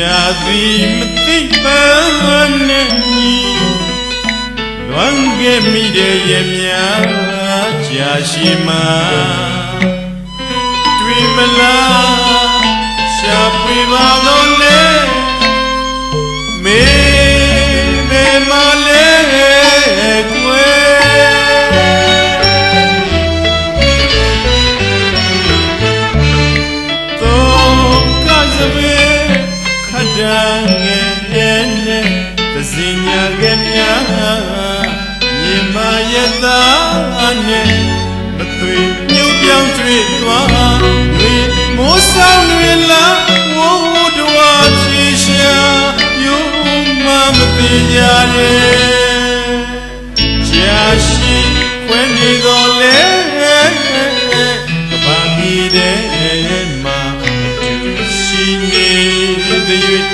ရာသည်မသိပန်းနဲ့ညီလွန်ခဲ့မိတဲ့ရဲ့များကြာရှိမှတွေ့မလား ခဒံငယ်ရဲ့နဲ့သစင်ညာကများမြေမရသားနဲ့မသွေမြုပ်ပြောင်းကျွေသွားတွေမိုးဆောင်တွေလာဝိုးတော်ဖြေရှာယုံမမသိကြ နေတဲ့၍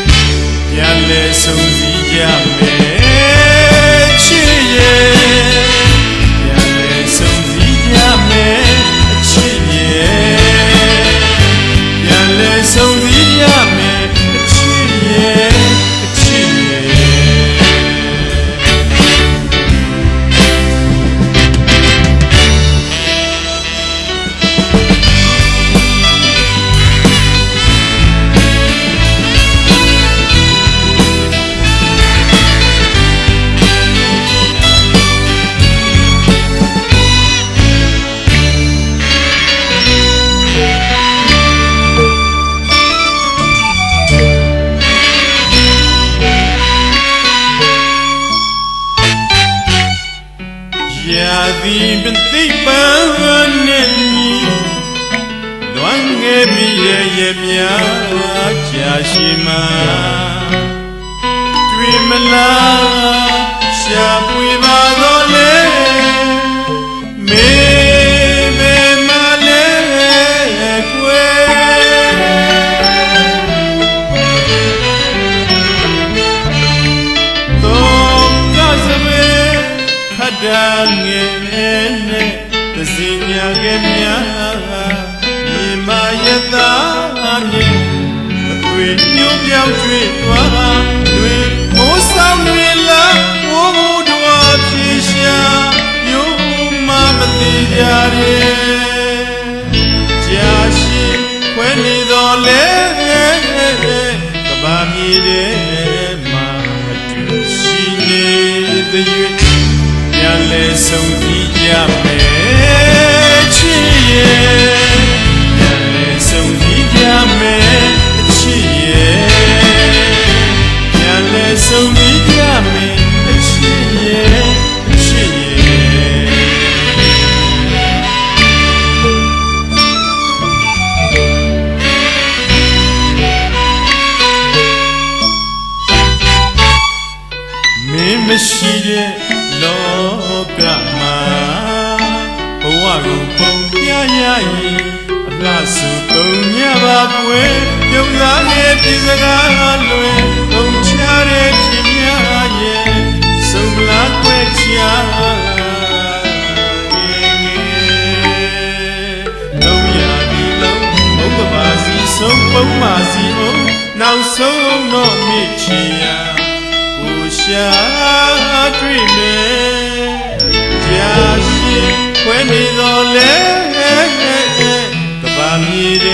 ပြန်လဲဆုံးစည်းကြမယ် ရာသည်မသိပန်းနဲ့ညီလွမ်းငယ်မိရဲ့ရဲ့များကြာရှိမှတွေ့မလား ခဒ္ဒငယ်နဲ့သစင်ညာကများမြေမယတာနဲ့အသွေးညို့ပြောင်းကျွေးသွား မင်းမရှိတဲ့လောကမှာဘဝကိုပုံပြရရင်အလားစုပုံညပါကွယ်ပြုံးသားရဲ့ပြည်စကားလွယ်ပုံချတဲ့ဖြစ်များရဲ့စုံလားကွယ်ချာလုံးရဒီလုံးဘုကပါစီဆုံးပုံပါစီအောင်နောက်ဆုံးတော့မိချီယာကိုရှာ တွေ့မယ်ကြာရှိခွဲနေတော်လဲကဘာမြေတဲ့